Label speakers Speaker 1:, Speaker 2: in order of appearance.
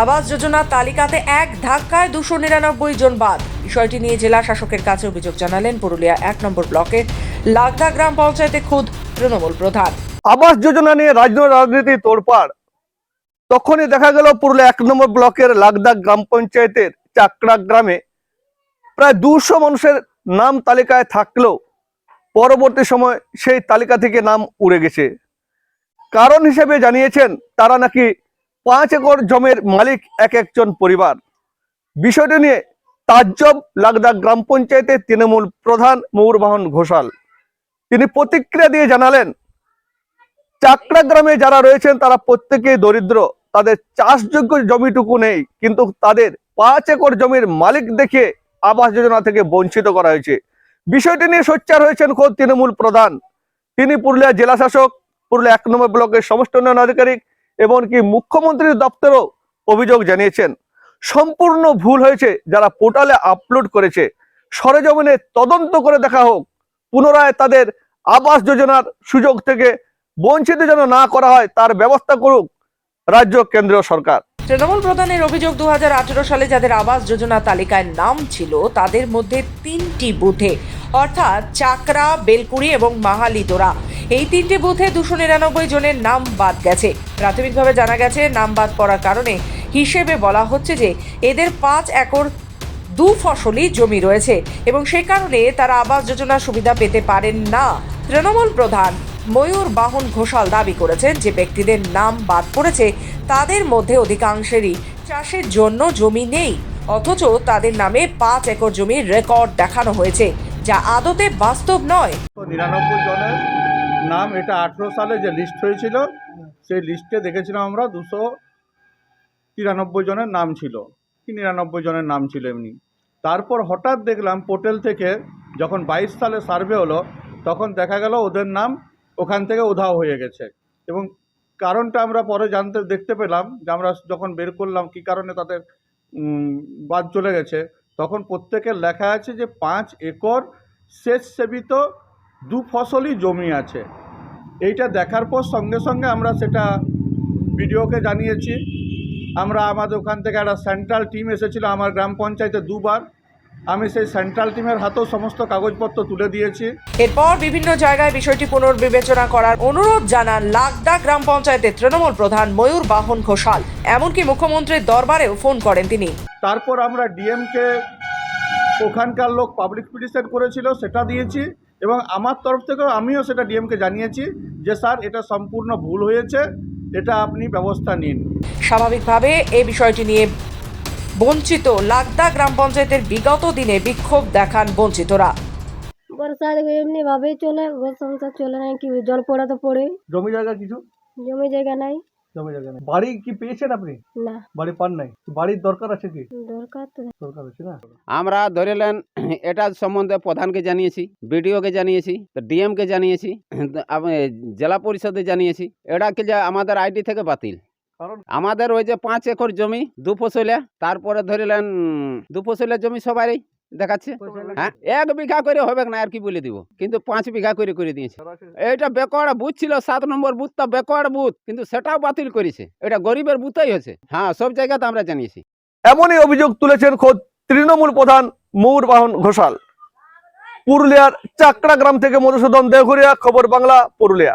Speaker 1: আবাস যোজনার তালিকাতে এক ধাক্কায় দুশো নিরানব্বই জন বাদ। বিষয়টি নিয়ে জেলা শাসকের কাছে অভিযোগ জানালেন পুরুলিয়া এক নম্বর ব্লকে লাগদা গ্রাম পঞ্চায়েতে খুদ তৃণমূল প্রধান।
Speaker 2: আবাস যোজনা নিয়ে রাজনীতি তোড়পাড়। তখনই দেখা গেল পুরুলিয়া এক নম্বর ব্লকের লাগদা গ্রাম পঞ্চায়েতের চাকরা গ্রামে প্রায় দুশো মানুষের নাম তালিকায় থাকলেও পরবর্তী সময় সেই তালিকা থেকে নাম উড়ে গেছে। কারণ হিসেবে জানিয়েছেন তারা নাকি পাঁচ একর জমির মালিক এক একজন পরিবার। বিষয়টি নিয়ে তাজ্জব লাগদা গ্রাম পঞ্চায়েতের তৃণমূল প্রধান ময়ূরবাহন ঘোষাল। তিনি প্রতিক্রিয়া দিয়ে জানালেন, চাকরা গ্রামে যারা রয়েছেন তারা প্রত্যেকেই দরিদ্র, তাদের চাষযোগ্য জমিটুকু নেই, কিন্তু তাদের পাঁচ একর জমির মালিক দেখে আবাস যোজনা থেকে বঞ্চিত করা হয়েছে। বিষয়টি নিয়ে সোচ্চার হয়েছেন খোদ তৃণমূল প্রধান। তিনি পুরুলিয়া জেলা শাসক, পুরুলিয়া এক নম্বর ব্লকের সমস্ত উন্নয়ন আধিকারিক এমনকি মুখ্যমন্ত্রীর দপ্তরও অভিযোগ জানিয়েছেন। সম্পূর্ণ ভুল হয়েছে যারা পোর্টালে আপলোড করেছে। সরেজমিনে তদন্ত করে দেখা হোক, পুনরায় তাদের আবাস যোজনার সুযোগ থেকে বঞ্চিত যেন না করা হয়, তার ব্যবস্থা করুক রাজ্য কেন্দ্রীয় সরকার।
Speaker 1: তৃণমূল প্রধানের অভিযোগ দু হাজার আঠেরো সালে যাদের আবাস যোজনা তালিকায় নাম ছিল, তাদের মধ্যে তিনটি বুথে, অর্থাৎ চাকরা, বেলকুড়ি এবং মাহালিদোরা এই তিনটি বুথে দুশো নিরানব্বই জনের নাম বাদ গেছে। প্রাথমিকভাবে জানা গেছে, নাম বাদ পড়ার কারণে হিসেবে বলা হচ্ছে যে এদের পাঁচ একর দু ফসলি জমি রয়েছে এবং সেই কারণে তারা আবাস যোজনার সুবিধা পেতে পারেন না। তৃণমূল প্রধান ময়ূর বাহন ঘোষাল দাবি করেছেন যে ব্যক্তিদের নাম বাদ পড়েছে, তাদের মধ্যে অধিকাংশেরই চাষের জন্য জমি নেই, অথচ তাদের নামে পাঁচ একর জমির রেকর্ড দেখানো হয়েছে, যা আদতে বাস্তব নয়।
Speaker 3: নিরানব্বই জনের নাম এটা আঠেরো সালে যে লিস্ট হয়েছিল, সেই লিস্টে দেখেছিলাম আমরা দুশো তিরানব্বই জনের নাম ছিল। কি নিরানব্বই জনের নাম ছিল এমনি। তারপর হঠাৎ দেখলাম পোর্টাল থেকে যখন বাইশ সালে সার্ভে হলো, তখন দেখা গেল ওদের নাম ওখান থেকে উধাও হয়ে গেছে। এবং কারণটা আমরা পরে জানতে, দেখতে পেলাম যে আমরা যখন বের করলাম কি কারণে তাদের বাদ চলে গেছে, তখন প্রত্যেকের লেখা আছে যে পাঁচ একর সেচ সেবিত দু ফসলই জমি আছে। এইটা দেখার পর সঙ্গে সঙ্গে আমরা সেটা বিডিওকে জানিয়েছি। আমরা আমাদের ওখান থেকে একটা সেন্ট্রাল টিম এসেছিল আমার গ্রাম পঞ্চায়েতে দুবার। আমি সেই সেন্ট্রাল টিমের হাতেও সমস্ত কাগজপত্র তুলে দিয়েছি।
Speaker 1: এরপর বিভিন্ন জায়গায় বিষয়টি পুনর্বিবেচনা করার অনুরোধ জানান লাগদা গ্রাম পঞ্চায়েতের তৃণমূল প্রধান ময়ূর বাহন ঘোষাল। এমনকি মুখ্যমন্ত্রীর দরবারেও ফোন করেন তিনি।
Speaker 3: তারপর আমরা ডিএমকে ওখানকার লোক পাবলিক পিটিশন করেছিল সেটা দিয়েছি। এবং আমার তরফ থেকেও আমিও সেটা ডিএমকে জানিয়েছি যে স্যার এটা সম্পূর্ণ ভুল হয়েছে। এটা আপনি ব্যবস্থা নিন।
Speaker 1: স্বাভাবিকভাবে এই বিষয়টি নিয়ে বঞ্চিত লাগদা গ্রাম পঞ্চায়েতের বিগত দিনে বিক্ষোভ দেখান বঞ্চিতরা।
Speaker 4: বর্ষার এমনি ভাবেই চলে সংসার চলে জল পড়া তো পড়ে
Speaker 2: জমি জায়গা কিছু?
Speaker 4: জমি জায়গা নাই।
Speaker 2: জমি জায়গা নেই। বাড়ি কি পেয়েছেন আপনি?
Speaker 4: না।
Speaker 2: বাড়ি পান নাই। বাড়ির দরকার আছে কি?
Speaker 4: দরকার তো
Speaker 2: দরকার আছে না?
Speaker 5: আমরা ধরে নেন এটা সম্বন্ধে প্রধানকে জানিয়েছি বিডিওকে জানিয়েছি ডিএমকে জানিয়েছি জেলা পরিষদে জানিয়েছি। এটাকে যে আমাদের আইডি থেকে বাতিল? আমাদের ওই যে পাঁচ একর জমি দু ফসলে তারপরে ধরিলেন দু ফসলের জমি সবারই। দেখাচ্ছে? হ্যাঁ? এক বিঘা করে হবে না আর কি বলে দিব? কিন্তু পাঁচ বিঘা করে করে দিয়েছে। এইটা বেকওয়ার্ড বুথ ছিল সাত নম্বর বুথটা বেকওয়ার্ড বুথ কিন্তু সেটাও বাতিল করেছে। এটা গরিবের বুথই হয়েছে। হ্যাঁ সব জায়গাতে আমরা জানিয়েছি।
Speaker 2: এমনই অভিযোগ তুলেছেন খোদ তৃণমূল প্রধান ময়ূর বাহন ঘোষাল। পুরুলিয়ার চাকরা গ্রাম থেকে মধুসূদন দেহঘরিয়া খবর বাংলা পুরুলিয়া।